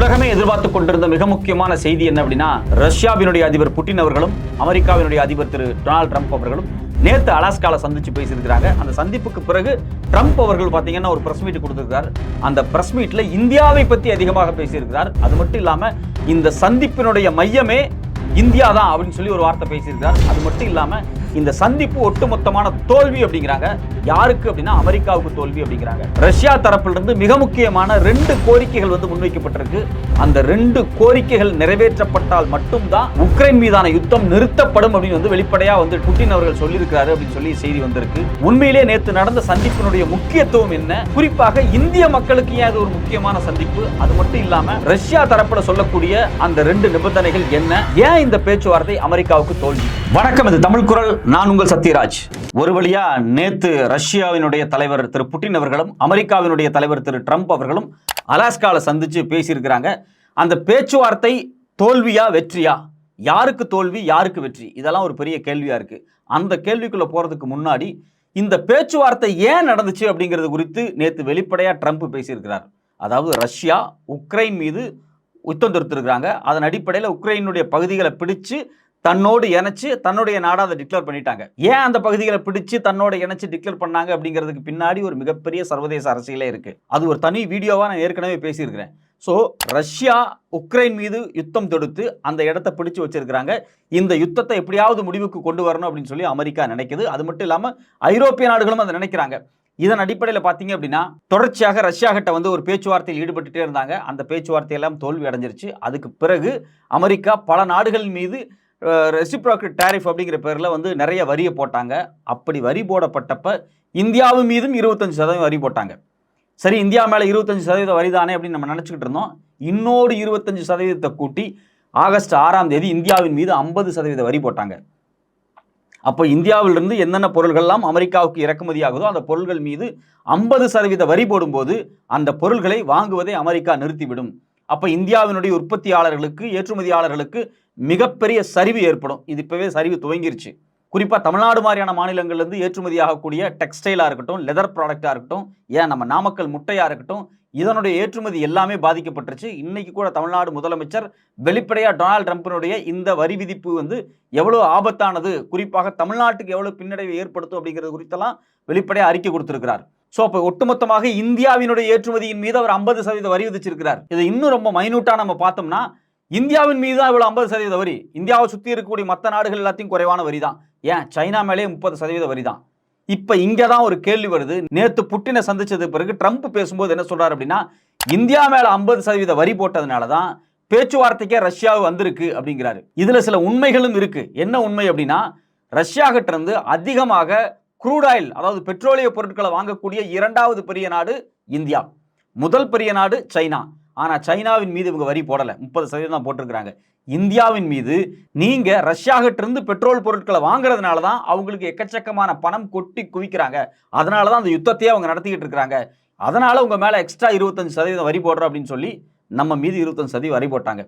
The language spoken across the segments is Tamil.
உலகமே எதிர்பார்த்து கொண்டிருந்த மிக முக்கியமான செய்தி என்ன அப்படின்னா ரஷ்யாவினுடைய அதிபர் புட்டின் அவர்களும் அமெரிக்காவினுடைய அதிபர் திரு டொனால்ட் ட்ரம்ப் அவர்களும் நேற்று அலாஸ்கால சந்திச்சு பேசியிருக்கிறாங்க. அந்த சந்திப்புக்கு பிறகு ட்ரம்ப் அவர்கள் பார்த்தீங்கன்னா ஒரு பிரஸ் மீட் கொடுத்துருக்கார் அந்த பிரஸ் மீட்ல இந்தியாவை பற்றி அதிகமாக பேசியிருக்கிறார். அது மட்டும் இல்லாமல் இந்த சந்திப்பினுடைய மையமே இந்தியா தான் அப்படின்னு சொல்லி ஒரு வார்த்தை பேசியிருக்கிறார். அது மட்டும் இல்லாமல் இந்த சந்திப்பு ஒட்டுமொத்தமான தோல்வி அப்படிங்கிறாங்க. யாருக்கு அப்படின்னா அமெரிக்காவுக்கு தோல்வி அப்படிங்கிறாங்க. ரஷ்யா தரப்பிலிருந்து மிக முக்கியமான ரெண்டு கோரிக்கைகள் வந்து முன்வைக்கப்பட்டிருக்கு. அந்த ரெண்டு கோரிக்கைகள் நிறைவேற்றப்பட்டால் மட்டும்தான் உக்ரைன் மீதான யுத்தம் நிறுத்தப்படும் அப்படின்னு வந்து வெளிப்படையா வந்து புட்டின் அவர்கள் சொல்லியிருக்கிறாரு அப்படின்னு சொல்லி செய்தி வந்திருக்கு. உண்மையிலே நேற்று நடந்த சந்திப்பினுடைய முக்கியத்துவம் என்ன? குறிப்பாக இந்திய மக்களுக்கு ஏன் அது ஒரு முக்கியமான சந்திப்பு? அது மட்டும் இல்லாம ரஷ்யா தரப்புல சொல்லக்கூடிய அந்த ரெண்டு நிபந்தனைகள் என்ன? ஏன் இந்த பேச்சுவார்த்தை அமெரிக்காவுக்கு தோல்வி? வணக்கம் இது தமிழ் குரல். நான் உங்கள் சத்யராஜ். ஒரு வழியா நேத்து ரஷ்யாவினுடைய தலைவர் திரு புட்டின் அவர்களும் அமெரிக்காவினுடைய தலைவர் திரு ட்ரம்ப் அவர்களும் அலாஸ்காவில் சந்திச்சு பேசியிருக்கிறாங்க. அந்த பேச்சுவார்த்தை தோல்வியா வெற்றியா? யாருக்கு தோல்வி யாருக்கு வெற்றி? இதெல்லாம் ஒரு பெரிய கேள்வியா இருக்கு. அந்த கேள்விக்குள்ள போறதுக்கு முன்னாடி இந்த பேச்சுவார்த்தை ஏன் நடந்துச்சு அப்படிங்கிறது குறித்து நேத்து வெளிப்படையா ட்ரம்ப் பேசியிருக்கிறார். அதாவது ரஷ்யா உக்ரைன் மீது யுத்தம் தொடுத்திருக்கிறாங்க. அதன் அடிப்படையில் உக்ரைனுடைய பகுதிகளை பிடிச்சு தன்னோடு இணைச்சு தன்னுடைய நாடாக அதை டிக்ளேர் பண்ணிட்டாங்க. ஏன் அந்த பகுதிகளை பிடிச்சு தன்னோட இணைச்சு டிக்ளேர் பண்ணாங்க அப்படிங்கிறதுக்கு பின்னாடி ஒரு மிகப்பெரிய சர்வதேச அரசியலே இருக்கு. அது ஒரு தனி வீடியோவாக நான் ஏற்கனவே பேசியிருக்கிறேன். ஸோ ரஷ்யா உக்ரைன் மீது யுத்தம் தொடுத்து அந்த இடத்த பிடிச்சு வச்சிருக்கிறாங்க. இந்த யுத்தத்தை எப்படியாவது முடிவுக்கு கொண்டு வரணும் அப்படின்னு சொல்லி அமெரிக்கா நினைக்குது. அது மட்டும் இல்லாமல் ஐரோப்பிய நாடுகளும் அதை நினைக்கிறாங்க. இதன் அடிப்படையில் பார்த்தீங்க அப்படின்னா தொடர்ச்சியாக ரஷ்யா கிட்ட வந்து ஒரு பேச்சுவார்த்தையில் ஈடுபட்டுட்டே இருந்தாங்க. அந்த பேச்சுவார்த்தையெல்லாம் தோல்வி அடைஞ்சிருச்சு அதுக்கு பிறகு அமெரிக்கா பல நாடுகள் மீது ரெசிப்ரோக்கல் டேரிஃப் அப்படிங்கிற பேரில் வந்து நிறைய வரியை போட்டாங்க. அப்படி வரி போடப்பட்டப்ப இந்தியாவு மீதும் இருபத்தஞ்சு சதவீதம் வரி போட்டாங்க. சரி இந்தியா மேலே இருபத்தஞ்சு சதவீதம் வரி தானே அப்படின்னு நம்ம நினச்சிக்கிட்டு இருந்தோம். இன்னொரு இருபத்தஞ்சு சதவீதத்தை கூட்டி ஆகஸ்ட் ஆறாம் தேதி இந்தியாவின் மீது ஐம்பது சதவீத வரி போட்டாங்க. அப்போ இந்தியாவிலிருந்து என்னென்ன பொருள்கள்லாம் அமெரிக்காவுக்கு இறக்குமதி ஆகுதோ அந்த பொருள்கள் மீது ஐம்பது சதவீத வரி போடும்போது அந்த பொருள்களை வாங்குவதை அமெரிக்கா நிறுத்திவிடும். அப்போ இந்தியாவினுடைய உற்பத்தியாளர்களுக்கு ஏற்றுமதியாளர்களுக்கு மிகப்பெரிய சரிவு ஏற்படும். இது இப்போவே சரிவு துவங்கிருச்சு. குறிப்பாக தமிழ்நாடு மாதிரியான மாநிலங்கள்லேருந்து ஏற்றுமதி ஆகக்கூடிய டெக்ஸ்டைலாக இருக்கட்டும் லெதர் ப்ராடக்டாக இருக்கட்டும் ஏன் நம்ம நாமக்கல் முட்டையாக இருக்கட்டும் இதனுடைய ஏற்றுமதி எல்லாமே பாதிக்கப்பட்டுருச்சு. இன்னைக்கு கூட தமிழ்நாடு முதலமைச்சர் வெளிப்படையாக டொனால்டு ட்ரம்ப்பினுடைய இந்த வரி விதிப்பு வந்து எவ்வளோ ஆபத்தானது குறிப்பாக தமிழ்நாட்டுக்கு எவ்வளோ பின்னடைவை ஏற்படுத்தும் அப்படிங்கிறது குறித்தெல்லாம் வெளிப்படையாக அறிக்கை கொடுத்துருக்கிறார். ஸோ அப்போ ஒட்டுமொத்தமாக இந்தியாவினுடைய ஏற்றுமதியின் மீது அவர் ஐம்பது சதவீத வரி விதிச்சிருக்கிறார். இதை இன்னும் ரொம்ப மைனூட்டாக நம்ம பார்த்தோம்னா இந்தியாவின் மீது தான் இவ்வளோ ஐம்பது சதவீத வரி. இந்தியாவை சுற்றி இருக்கக்கூடிய மற்ற நாடுகள் எல்லாத்தையும் குறைவான வரி தான் ஏன்? சைனா மேலே முப்பது சதவீத வரி தான் இப்போ இங்கே தான் ஒரு கேள்வி வருது. நேற்று புட்டினை சந்திச்சது பிறகு ட்ரம்ப் பேசும்போது என்ன சொல்கிறார் அப்படின்னா இந்தியா மேலே ஐம்பது சதவீத வரி போட்டதுனால தான் பேச்சுவார்த்தைக்கே ரஷ்யாவு வந்திருக்கு அப்படிங்கிறாரு. இதில் சில உண்மைகளும் இருக்குது என்ன உண்மை அப்படின்னா ரஷ்யா கிட்டேருந்து அதிகமாக க்ரூட் ஆயில் அதாவது பெட்ரோலிய பொருட்களை வாங்கக்கூடிய இரண்டாவது பெரிய நாடு இந்தியா. முதல் பெரிய நாடு சைனா. ஆனால் சைனாவின் மீது இவங்க வரி போடலை. முப்பது சதவீதம் தான் போட்டிருக்கிறாங்க. இந்தியாவின் மீது நீங்கள் ரஷ்யா பெட்ரோல் பொருட்களை வாங்குறதுனால தான் அவங்களுக்கு எக்கச்சக்கமான பணம் கொட்டி குவிக்கிறாங்க. அதனால தான் அந்த யுத்தத்தையே அவங்க நடத்திக்கிட்டு இருக்கிறாங்க. அதனால் உங்க மேலே எக்ஸ்ட்ரா இருபத்தஞ்சு சதவீதம் வரி போடுறோம் அப்படின்னு சொல்லி நம்ம மீது இருபத்தஞ்சு சதவீதம் வரி போட்டாங்க.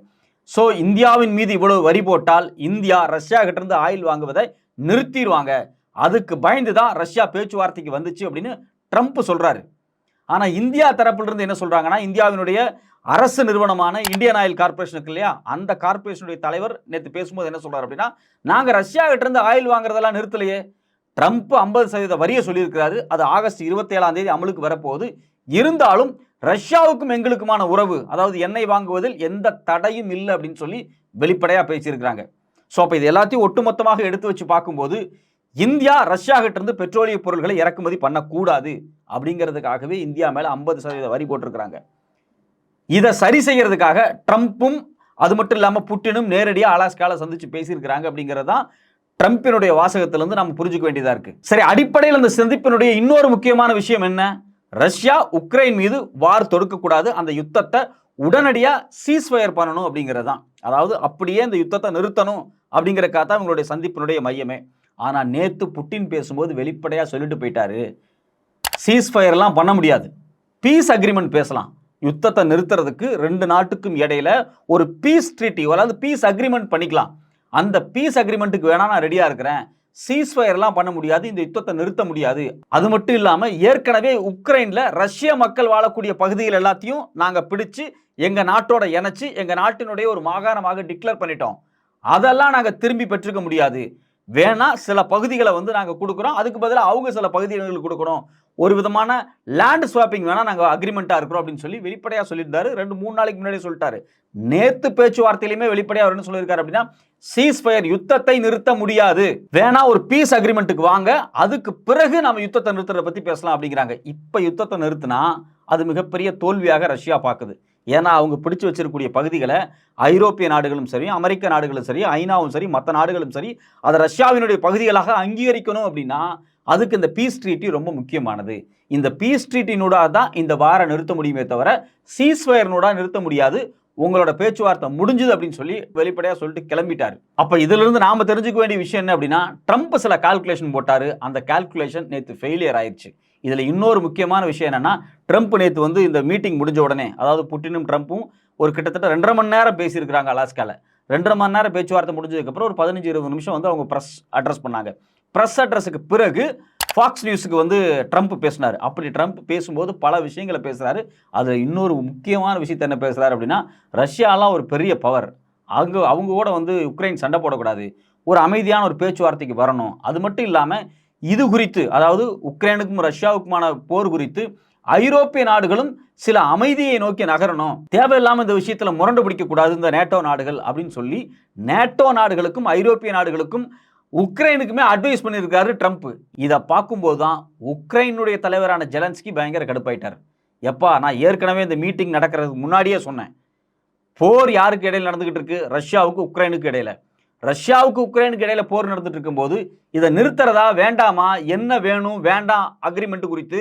ஸோ இந்தியாவின் மீது இவ்வளவு வரி போட்டால் இந்தியா ரஷ்யா கிட்டேருந்து ஆயில் வாங்குவதை நிறுத்திடுவாங்க. அதுக்கு பயந்து தான் ரஷ்யா பேச்சுவார்த்தைக்கு வந்துச்சு அப்படின்னு ட்ரம்ப் சொல்கிறாரு ஆனால் இந்தியா தரப்பிலிருந்து என்ன சொல்கிறாங்கன்னா இந்தியாவினுடைய அரசு நிறுவனமான இந்தியன் ஆயில் கார்பரேஷன் இருக்கு இல்லையா? அந்த கார்பரேஷனுடைய தலைவர் நேற்று பேசும்போது என்ன சொல்கிறார் அப்படின்னா நாங்கள் ரஷ்யா இருந்து ஆயில் வாங்குறதெல்லாம் நிறுத்தலையே. ட்ரம்ப் ஐம்பது சதவீத வரியை சொல்லியிருக்கிறாரு. அது ஆகஸ்ட் இருபத்தி ஏழாம் தேதி அமலுக்கு வரப்போகுது. இருந்தாலும் ரஷ்யாவுக்கும் எங்களுக்குமான உறவு அதாவது எண்ணெய் வாங்குவதில் எந்த தடையும் இல்லை அப்படின்னு சொல்லி வெளிப்படையாக பேசியிருக்கிறாங்க. ஸோ அப்போ இது எல்லாத்தையும் ஒட்டுமொத்தமாக எடுத்து வச்சு பார்க்கும்போது இந்தியா ரஷ்யாகிட்டிருந்து பெட்ரோலிய பொருட்களை இறக்குமதி பண்ணக்கூடாது அப்படிங்கிறதுக்காகவே இந்தியா மேலே ஐம்பது சதவீத வரி போட்டிருக்கிறாங்க. இதை சரி செய்யறதுக்காக ட்ரம்ப்பும் அது மட்டும் இல்லாமல் புட்டினும் நேரடியாக அலாஸ்காவில் சந்திச்சு பேசியிருக்கிறாங்க அப்படிங்கிறது தான் ட்ரம்ப்பினுடைய வாசகத்திலிருந்து நம்ம புரிஞ்சுக்க வேண்டியதாக இருக்குது சரி அடிப்படையில் அந்த சந்திப்பினுடைய இன்னொரு முக்கியமான விஷயம் என்ன? ரஷ்யா உக்ரைன் மீது வார் தொடுக்கக்கூடாது அந்த யுத்தத்தை உடனடியாக சீஸ்ஃபயர் பண்ணணும் அப்படிங்கிறது தான். அதாவது அப்படியே அந்த யுத்தத்தை நிறுத்தணும் அப்படிங்கிறக்காக தான் இவங்களுடைய சந்திப்பினுடைய மையமே. ஆனால் நேற்று புட்டின் பேசும்போது வெளிப்படையாக சொல்லிட்டு போயிட்டாரு. சீஸ்ஃபயர்லாம் பண்ண முடியாது. பீஸ் அக்ரிமெண்ட் பேசலாம். யுத்தத்தை நிறுத்துறதுக்கு ரெண்டு நாட்டுக்கும் இடையில ஒரு பீஸ் ட்ரீட்டி அதாவது பீஸ் அக்ரிமெண்ட் பண்ணிக்கலாம். அந்த பீஸ் அக்ரிமெண்ட்டுக்கு வேணா நான் ரெடியாக இருக்கிறேன். சீஸ்ஃபயர்லாம் பண்ண முடியாது இந்த யுத்தத்தை நிறுத்த முடியாது. அது மட்டும் இல்லாமல் ஏற்கனவே உக்ரைனில் ரஷ்ய மக்கள் வாழக்கூடிய பகுதிகள் எல்லாத்தையும் நாங்கள் பிடிச்சு எங்கள் நாட்டோட இணைச்சி எங்கள் நாட்டினுடைய ஒரு மாகாணமாக டிக்ளேர் பண்ணிட்டோம். அதெல்லாம் நாங்கள் திரும்பி பெற்றுக்க முடியாது. வேணா சில பகுதிகளை வந்து நாங்கள் கொடுக்குறோம். அதுக்கு பதிலாக அவங்க சில பகுதிகளுக்கு கொடுக்கணும். ஒரு விதமான லேண்ட் ஸ்வாப்பிங் வேணால் நாங்கள் அக்ரிமெண்ட்டாக இருக்கிறோம் அப்படின்னு சொல்லி வெளிப்படையாக சொல்லியிருந்தாரு. ரெண்டு மூணு நாளைக்கு முன்னாடி சொல்லிட்டாரு. நேத்து பேச்சுவார்த்தையிலுமே வெளிப்படையாக அவர் என்ன சொல்லியிருக்காரு அப்படின்னா சீஸ்ஃபயர் யுத்தத்தை நிறுத்த முடியாது. வேணா ஒரு பீஸ் அக்ரிமெண்ட்டுக்கு வாங்க அதுக்கு பிறகு நம்ம யுத்தத்தை நிறுத்துறத பற்றி பேசலாம் அப்படிங்கிறாங்க. இப்போ யுத்தத்தை நிறுத்தினா அது மிகப்பெரிய தோல்வியாக ரஷ்யா பார்க்குது. ஏன்னா அவங்க பிடிச்சு வச்சிருக்கக்கூடிய பகுதிகளை ஐரோப்பிய நாடுகளும் சரி அமெரிக்க நாடுகளும் சரி ஐநாவும் சரி மற்ற நாடுகளும் சரி அதை ரஷ்யாவினுடைய பகுதிகளாக அங்கீகரிக்கணும் அப்படின்னா அதுக்கு இந்த பீஸ் ட்ரீட்டி ரொம்ப முக்கியமானது. இந்த பீஸ் ட்ரீட்டினூடாக தான் இந்த வாரம் நிறுத்த முடியுமே தவிர சீஸ்வயர்னூடா நிறுத்த முடியாது. உங்களோட பேச்சுவார்த்தை முடிஞ்சுது அப்படின்னு சொல்லி வெளிப்படையாக சொல்லிட்டு கிளம்பிட்டார். அப்போ இதிலிருந்து நாம் தெரிஞ்சுக்க வேண்டிய விஷயம் என்ன அப்படின்னா ட்ரம்ப் சில கால்குலேஷன் போட்டார். அந்த கால்குலேஷன் நேற்று ஃபெயிலியர் ஆயிடுச்சு இதில் இன்னொரு முக்கியமான விஷயம் என்னென்னா ட்ரம்ப் நேற்று வந்து இந்த மீட்டிங் முடிஞ்ச உடனே அதாவது புட்டினும் ட்ரம்ப்பும் ஒரு கிட்டத்தட்ட ரெண்டரை மணி நேரம் பேசியிருக்கிறாங்க அலாஸ்கால. ரெண்டரை மணி நேரம் பேச்சுவார்த்தை முடிஞ்சதுக்கப்புறம் ஒரு பதினஞ்சு இருபது நிமிஷம் வந்து அவங்க ப்ரெஸ் அட்ரஸ் பண்ணாங்க. ப்ரெஸ் அட்ரஸுக்கு பிறகு ஃபாக்ஸ் நியூஸுக்கு வந்து ட்ரம்ப் பேசினார். அப்படி ட்ரம்ப் பேசும்போது பல விஷயங்களை பேசுகிறாரு அதில் இன்னொரு முக்கியமான விஷயத்தை என்ன பேசுகிறாரு அப்படின்னா ரஷ்யாலாம் ஒரு பெரிய பவர் அவங்க அவங்க கூட வந்து உக்ரைன் சண்டை போடக்கூடாது. ஒரு அமைதியான ஒரு பேச்சுவார்த்தைக்கு வரணும். அது மட்டும் இல்லாமல் இது குறித்து அதாவது உக்ரைனுக்கும் ரஷ்யாவுக்குமான போர் குறித்து ஐரோப்பிய நாடுகளும் சில அமைதியை நோக்கி நகரணும். தேவையில்லாமல் இந்த விஷயத்தில் முரண்டு பிடிக்கக்கூடாது இந்த நேட்டோ நாடுகள் அப்படின்னு சொல்லி நேட்டோ நாடுகளுக்கும் ஐரோப்பிய நாடுகளுக்கும் உக்ரைனுக்குமே அட்வைஸ் பண்ணியிருக்காரு ட்ரம்ப். இதை பார்க்கும்போது தான் உக்ரைனுடைய தலைவரான ஜெலன்ஸ்கி பயங்கர கடுப்பாயிட்டார். எப்பா நான் ஏற்கனவே இந்த மீட்டிங் நடக்கிறதுக்கு முன்னாடியே சொன்னேன். போர் யாருக்கு இடையில் நடந்துகிட்டு இருக்கு? ரஷ்யாவுக்கு உக்ரைனுக்கு இடையில. ரஷ்யாவுக்கு உக்ரைனுக்கு இடையில போர் நடந்துட்டு இருக்கும்போது இதை நிறுத்துறதா வேண்டாமா? என்ன வேணும் வேண்டாம் அக்ரிமெண்ட் குறித்து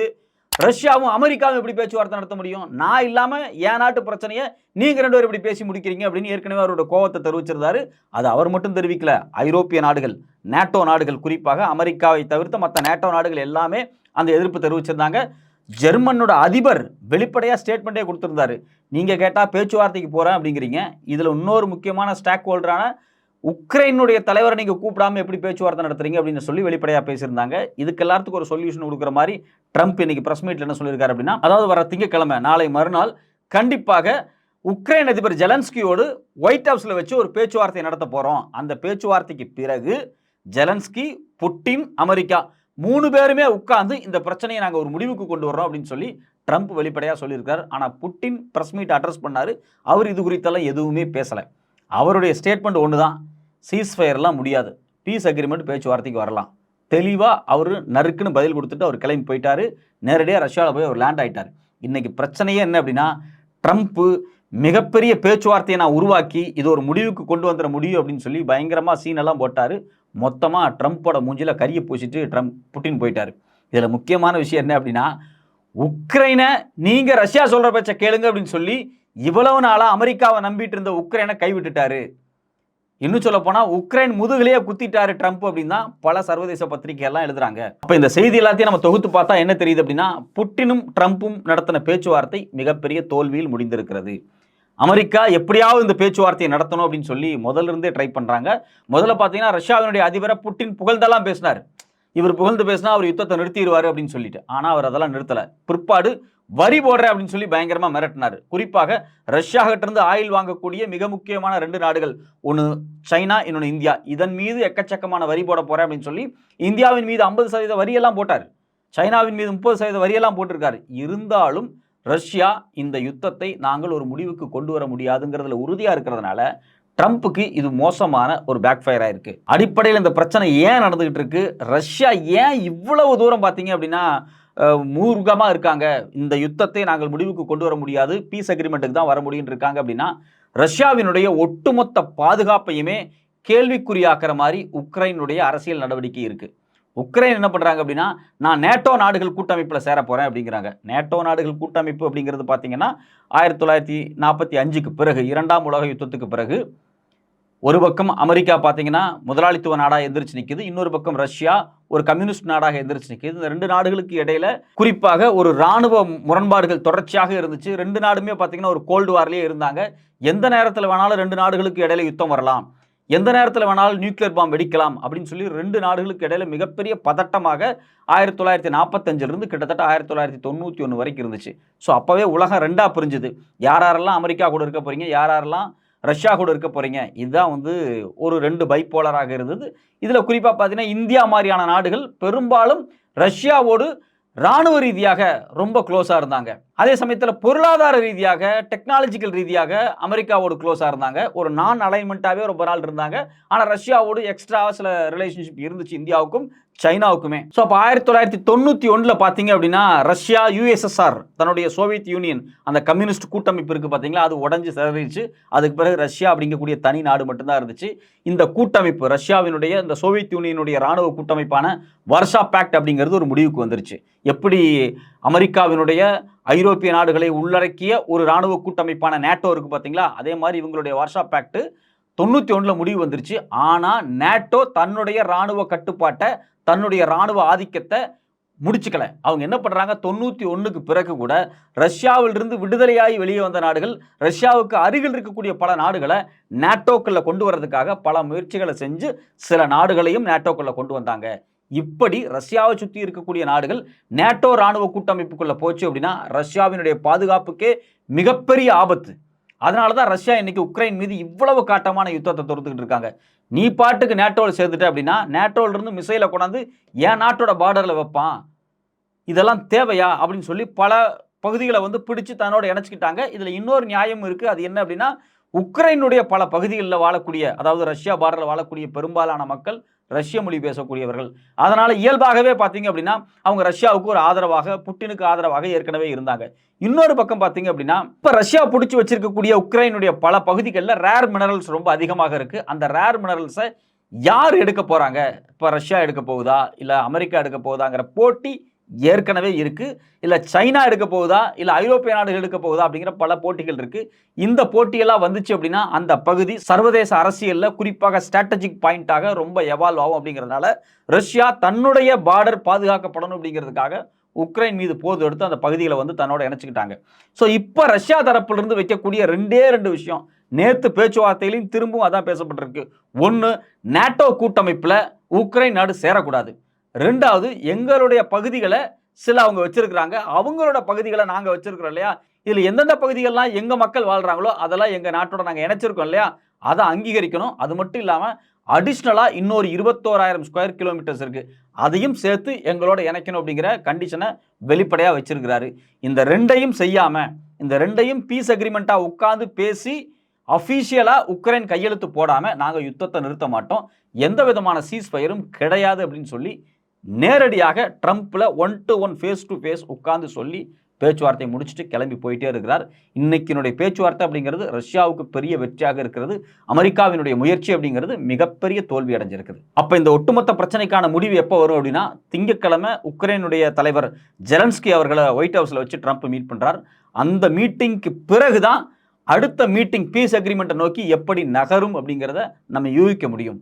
ரஷ்யாவும் அமெரிக்காவும் எப்படி பேச்சுவார்த்தை நடத்த முடியும்? நான் இல்லாமல் என் நாட்டு பிரச்சனையை நீங்கள் ரெண்டு பேரும் எப்படி பேசி முடிக்கிறீங்க அப்படின்னு ஏற்கனவே அவரோட கோவத்தை தெரிவிச்சிருந்தாரு. அது அவர் மட்டும் தெரிவிக்கல. ஐரோப்பிய நாடுகள் நேட்டோ நாடுகள் குறிப்பாக அமெரிக்காவை தவிர்த்து மற்ற நேட்டோ நாடுகள் எல்லாமே அந்த எதிர்ப்பு தெரிவிச்சிருந்தாங்க. ஜெர்மனோட அதிபர் வெளிப்படையாக ஸ்டேட்மெண்ட்டே கொடுத்துருந்தாரு. நீங்கள் கேட்டால் பேச்சுவார்த்தைக்கு போகிறேன் அப்படிங்கிறீங்க. இதில் இன்னொரு முக்கியமான ஸ்டாக் ஹோல்டரான உக்ரைனுடைய தலைவரை நீங்கள் கூப்பிடாம எப்படி பேச்சுவார்த்தை நடத்துறீங்க அப்படின்னு சொல்லி வெளிப்படையாக பேசியிருந்தாங்க. இதுக்கு எல்லாத்துக்கும் ஒரு சொல்யூஷன் கொடுக்குற மாதிரி ட்ரம்ப் இன்னைக்கு பிரஸ் மீட்ல என்ன சொல்லியிருக்காரு அப்படின்னா அதாவது வர திங்கக்கிழமை நாளை மறுநாள் கண்டிப்பாக உக்ரைன் அதிபர் ஜெலன்ஸ்கியோடு ஒயிட் ஹவுஸில் வச்சு ஒரு பேச்சுவார்த்தை நடத்த போகிறோம் அந்த பேச்சுவார்த்தைக்கு பிறகு ஜெலன்ஸ்கி புட்டின் அமெரிக்கா மூணு பேருமே உட்கார்ந்து இந்த பிரச்சனையை நாங்கள் ஒரு முடிவுக்கு கொண்டு வரோம் அப்படின்னு சொல்லி ட்ரம்ப் வெளிப்படையாக சொல்லியிருக்காரு. ஆனால் புட்டின் ப்ரெஸ் மீட் அட்ரஸ் பண்ணார். அவர் இது குறித்தெல்லாம் எதுவுமே பேசலை. அவருடைய ஸ்டேட்மெண்ட் ஒன்று தான் சீஸ்ஃபயர்லாம் முடியாது. பீஸ் அக்ரிமெண்ட் பேச்சுவார்த்தைக்கு வரலாம். தெளிவாக அவர் நறுக்குன்னு பதில் கொடுத்துட்டு அவர் கிளம்பி போயிட்டார். நேரடியாக ரஷ்யாவில் போய் அவர் லேண்ட் ஆகிட்டார் இன்றைக்கி பிரச்சனையே என்ன அப்படின்னா ட்ரம்ப்பு மிகப்பெரிய பேச்சுவார்த்தையை நான் உருவாக்கி இது ஒரு முடிவுக்கு கொண்டு வந்துட முடியும் அப்படின்னு சொல்லி பயங்கரமாக சீனெல்லாம் போட்டார். மொத்தமாக ட்ரம்ப்போட மூஞ்சியில் கரியை பூசிட்டு ட்ரம்ப் புட்டின் போயிட்டார். இதில் முக்கியமான விஷயம் என்ன அப்படின்னா உக்ரைனை நீங்கள் ரஷ்யா சொல்கிற பேச்சை கேளுங்க அப்படின்னு சொல்லி இவ்வளவு நாளாக அமெரிக்காவை நம்பிட்டு இருந்த உக்ரைனை கைவிட்டுட்டாரு. இன்னும் சொல்ல போனா உக்ரைன் முதுகிலேயே குத்திட்டாரு ட்ரம்ப் அப்படின்னு தான் பல சர்வதேச பத்திரிகை எல்லாம் எழுதுறாங்க. அப்ப இந்த செய்தி எல்லாத்தையும் நம்ம தொகுத்து பார்த்தா என்ன தெரியுது அப்படின்னா புட்டினும் ட்ரம்ப்பும் நடத்தின பேச்சுவார்த்தை மிகப்பெரிய தோல்வியில் முடிந்திருக்கிறது. அமெரிக்கா எப்படியாவது இந்த பேச்சுவார்த்தையை நடத்தணும் அப்படின்னு சொல்லி முதல்ல இருந்தே ட்ரை பண்றாங்க. முதல்ல பார்த்தீங்கன்னா ரஷ்யாவினுடைய அதிபரை புட்டின் புகழ்ந்தெல்லாம் பேசினார். இவர் புகழ்ந்து பேசினா அவர் யுத்தத்தை நிறுத்திடுவார் அப்படின்னு சொல்லிட்டு. ஆனா அவர் அதெல்லாம் நிறுத்தல. பிற்பாடு வரி போடுறேன் அப்படின்னு சொல்லி பயங்கரமா மிரட்டினார். குறிப்பாக ரஷ்யா இருந்து ஆயில் வாங்கக்கூடிய மிக முக்கியமான ரெண்டு நாடுகள் ஒன்று சைனா இன்னொன்று இந்தியா. இதன் மீது எக்கச்சக்கமான வரி போட போறேன் அப்படின்னு சொல்லி இந்தியாவின் மீது ஐம்பது சதவீத வரியெல்லாம் போட்டார். சைனாவின் மீது முப்பது சதவீத வரியெல்லாம் போட்டிருக்காரு. இருந்தாலும் ரஷ்யா இந்த யுத்தத்தை நாங்கள் ஒரு முடிவுக்கு கொண்டு வர முடியாதுங்கிறதுல உறுதியா இருக்கிறதுனால ட்ரம்ப்புக்கு இது மோசமான ஒரு பேக் ஃபயர் ஆயிருக்கு. அடிப்படையில் இந்த பிரச்சனை ஏன் நடந்துகிட்டு இருக்கு? ரஷ்யா ஏன் இவ்வளவு தூரம் பார்த்தீங்க அப்படின்னா மூர்க்கமாக இருக்காங்க. இந்த யுத்தத்தை நாங்கள் முடிவுக்கு கொண்டு வர முடியாது. பீஸ் அக்ரிமெண்ட்டுக்கு தான் வர முடியும் இருக்காங்க அப்படின்னா ரஷ்யாவினுடைய ஒட்டுமொத்த பாதுகாப்பையுமே கேள்விக்குறியாக்குற மாதிரி உக்ரைனுடைய அரசியல் நடவடிக்கை இருக்குது உக்ரைன் என்ன பண்ணுறாங்க அப்படின்னா நான் நேட்டோ நாடுகள் கூட்டமைப்பில் சேர போகிறேன் அப்படிங்கிறாங்க. நேட்டோ நாடுகள் கூட்டமைப்பு அப்படிங்கிறது பார்த்தீங்கன்னா ஆயிரத்தி தொள்ளாயிரத்தி நாற்பத்தி அஞ்சுக்கு பிறகு இரண்டாம் உலக யுத்தத்துக்கு பிறகு ஒரு பக்கம் அமெரிக்கா பார்த்தீங்கன்னா முதலாளித்துவ நாடாக எந்திரிச்சு நிற்குது இன்னொரு பக்கம் ரஷ்யா ஒரு கம்யூனிஸ்ட் நாடாக எந்திரிச்சு நிற்குது. இந்த ரெண்டு நாடுகளுக்கு இடையில குறிப்பாக ஒரு ராணுவ முரண்பாடுகள் தொடர்ச்சியாக இருந்துச்சு. ரெண்டு நாடுமே பார்த்தீங்கன்னா ஒரு கோல்டு வார்லேயே இருந்தாங்க. எந்த நேரத்தில் வேணாலும் ரெண்டு நாடுகளுக்கு இடையில யுத்தம் வரலாம். எந்த நேரத்தில் வேணாலும் நியூக்ளியர் பாம் வெடிக்கலாம் அப்படின்னு சொல்லி ரெண்டு நாடுகளுக்கு இடையில மிகப்பெரிய பதட்டமாக ஆயிரத்தி தொள்ளாயிரத்தி நாற்பத்தஞ்சிலிருந்து கிட்டத்தட்ட ஆயிரத்தி தொள்ளாயிரத்தி தொண்ணூற்றி ஒன்று வரைக்கும் இருந்துச்சு. ஸோ அப்போவே உலகம் ரெண்டாக பிரிஞ்சுது. யார் யாரெல்லாம் அமெரிக்கா கூட இருக்க போகிறீங்க யார் யாரெல்லாம் ரஷ்யா கூட இருக்க போகிறீங்க இதுதான் வந்து ஒரு ரெண்டு பைப்போலராக இருந்தது. இதில் குறிப்பாக பார்த்தீங்கன்னா இந்தியா மாதிரியான நாடுகள் பெரும்பாலும் ரஷ்யாவோடு ராணுவ ரீதியாக ரொம்ப க்ளோஸாக இருந்தாங்க. அதே சமயத்தில் பொருளாதார ரீதியாக டெக்னாலஜிக்கல் ரீதியாக அமெரிக்காவோடு க்ளோஸாக இருந்தாங்க. ஒரு நான் அலைன்மெண்ட்டாகவே ரொம்ப நாள் இருந்தாங்க. ஆனால் ரஷ்யாவோடு எக்ஸ்ட்ரா சில ரிலேஷன்ஷிப் இருந்துச்சு இந்தியாவுக்கும். சைனாவுக்குமே. ஸோ அப்போ ஆயிரத்தி தொள்ளாயிரத்தி தொண்ணூற்றி ஒன்றில் பார்த்தீங்க அப்படின்னா ரஷ்யா யூஎஸ்எஸ்ஆர் தன்னுடைய சோவியத் யூனியன் அந்த கம்யூனிஸ்ட் கூட்டமைப்பு இருக்குது பார்த்தீங்களா அது உடஞ்சி சிதறிச்சு அதுக்கு பிறகு ரஷ்யா அப்படிங்கக்கூடிய தனி நாடு மட்டும்தான் இருந்துச்சு. இந்த கூட்டமைப்பு ரஷ்யாவினுடைய இந்த சோவியத் யூனியனுடைய இராணுவ கூட்டமைப்பான வர்ஷா பேக்ட் அப்படிங்கிறது ஒரு முடிவுக்கு வந்துருச்சு. எப்படி அமெரிக்காவினுடைய ஐரோப்பிய நாடுகளை உள்ளடக்கிய ஒரு ராணுவ கூட்டமைப்பான நேட்டோ இருக்குது பார்த்தீங்களா அதே மாதிரி இவங்களுடைய வர்ஷா பேக்ட்டு தொண்ணூற்றி ஒன்றில் முடிவு வந்துருச்சு. ஆனால் நேட்டோ தன்னுடைய ராணுவ கட்டுப்பாட்டை தன்னுடைய ராணுவ ஆதிக்கத்தை முடிச்சுக்கல. அவங்க என்ன பண்ணுறாங்க தொண்ணூற்றி ஒன்றுக்கு பிறகு கூட ரஷ்யாவிலிருந்து விடுதலையாகி வெளியே வந்த நாடுகள் ரஷ்யாவுக்கு அருகில் இருக்கக்கூடிய பல நாடுகளை நேட்டோக்குள்ளே கொண்டு வரதுக்காக பல முயற்சிகளை செஞ்சு சில நாடுகளையும் நேட்டோக்குள்ளே கொண்டு வந்தாங்க. இப்படி ரஷ்யாவை சுற்றி இருக்கக்கூடிய நாடுகள் நேட்டோ இராணுவ கூட்டமைப்புக்குள்ளே போச்சு அப்படின்னா ரஷ்யாவினுடைய பாதுகாப்புக்கே மிகப்பெரிய ஆபத்து. அதனால தான் ரஷ்யா இன்னைக்கு உக்ரைன் மீது இவ்வளவு காட்டமான யுத்தத்தை தொடுத்துக்கிட்டு இருக்காங்க. நீ பாட்டுக்கு நேட்டோவில் சேர்ந்துட்ட அப்படின்னா நேட்டோவிலிருந்து மிசைலை கொண்டாந்து என் நாட்டோட பார்டரில் வைப்பான்? இதெல்லாம் தேவையா? அப்படின்னு சொல்லி பல பகுதிகளை வந்து பிடிச்சு தன்னோட இணைச்சிக்கிட்டாங்க. இதில் இன்னொரு நியாயம் இருக்குது அது என்ன அப்படின்னா உக்ரைனுடைய பல பகுதிகளில் வாழக்கூடிய அதாவது ரஷ்யா பார்டரில் வாழக்கூடிய பெரும்பாலான மக்கள் ரஷ்ய மொழி பேசக்கூடியவர்கள். அதனால் இயல்பாகவே பார்த்தீங்க அப்படின்னா அவங்க ரஷ்யாவுக்கு ஒரு ஆதரவாக புட்டினுக்கு ஆதரவாக ஏற்கனவே இருந்தாங்க. இன்னொரு பக்கம் பார்த்தீங்க அப்படின்னா இப்போ ரஷ்யா பிடிச்சி வச்சிருக்கக்கூடிய உக்ரைனுடைய பல பகுதிகளில் ரேர் மினரல்ஸ் ரொம்ப அதிகமாக இருக்குது அந்த ரேர் மினரல்ஸை யார் எடுக்க போகிறாங்க இப்போ ரஷ்யா எடுக்க போகுதா? இல்லை அமெரிக்கா எடுக்க போகுதாங்கிற போட்டி ஏற்கனவே இருக்குது இல்லை சைனா எடுக்க போகுதா? இல்லை ஐரோப்பிய நாடுகள் எடுக்க போகுதா? அப்படிங்கிற பல போட்டிகள் இருக்குது இந்த போட்டியெல்லாம் வந்துச்சு அப்படின்னா அந்த பகுதி சர்வதேச அரசியலில் குறிப்பாக ஸ்ட்ராட்டஜிக் பாயிண்ட்டாக ரொம்ப எவால்வ் ஆகும் அப்படிங்கிறதுனால ரஷ்யா தன்னுடைய பார்டர் பாதுகாக்கப்படணும் அப்படிங்கிறதுக்காக உக்ரைன் மீது போது எடுத்து அந்த பகுதிகளை வந்து தன்னோட இணைச்சிக்கிட்டாங்க. ஸோ இப்போ ரஷ்யா தரப்பிலிருந்து வைக்கக்கூடிய ரெண்டே ரெண்டு விஷயம். நேற்று பேச்சுவார்த்தையிலையும் திரும்பவும் அதான் பேசப்பட்டிருக்கு. ஒன்று நேட்டோ கூட்டமைப்பில் உக்ரைன் நாடு சேரக்கூடாது. ரெண்டாவது எங்களுடைய பகுதிகளை சில அவங்க வச்சிருக்கிறாங்க. அவங்களோட பகுதிகளை நாங்கள் வச்சிருக்கிறோம் இல்லையா? இதில் எந்தெந்த பகுதிகள்லாம் எங்கள் மக்கள் வாழ்கிறாங்களோ அதெல்லாம் எங்கள் நாட்டோட நாங்கள் இணைச்சிருக்கோம் இல்லையா? அதை அங்கீகரிக்கணும். அது மட்டும் இல்லாமல் அடிஷ்னலாக இன்னொரு இருபத்தோராயிரம் ஸ்கொயர் கிலோமீட்டர்ஸ் இருக்குது அதையும் சேர்த்து எங்களோட இணைக்கணும் அப்படிங்கிற கண்டிஷனை வெளிப்படையாக வச்சிருக்கிறாரு. இந்த ரெண்டையும் செய்யாமல் இந்த ரெண்டையும் பீஸ் அக்ரிமெண்ட்டாக உட்காந்து பேசி அஃபீஷியலாக உக்ரைன் கையெழுத்து போடாமல் நாங்கள் யுத்தத்தை நிறுத்த மாட்டோம். எந்த விதமான சீஸ்ஃபயரும் கிடையாது அப்படின்னு சொல்லி நேரடியாக ட்ரம்ப்பில் one to one face to face உட்காந்து சொல்லி பேச்சுவார்த்தை முடிச்சுட்டு கிளம்பி போயிட்டே இருக்கிறார். இன்னைக்கினுடைய பேச்சுவார்த்தை அப்படிங்கிறது ரஷ்யாவுக்கு பெரிய வெற்றியாக இருக்கிறது. அமெரிக்காவினுடைய முயற்சி அப்படிங்கிறது மிகப்பெரிய தோல்வி அடைஞ்சிருக்குது. அப்போ இந்த ஒட்டுமொத்த பிரச்சனைக்கான முடிவு எப்போ வரும் அப்படின்னா திங்கக்கிழமை உக்ரைனுடைய தலைவர் ஜெலன்ஸ்கி அவர்களை ஒயிட் ஹவுஸில் வச்சு ட்ரம்ப் மீட் பண்ணுறார் அந்த மீட்டிங்க்கு பிறகு தான் அடுத்த மீட்டிங் பீஸ் அக்ரிமெண்ட்டை நோக்கி எப்படி நகரும் அப்படிங்கிறத நம்ம யூகிக்க முடியும்.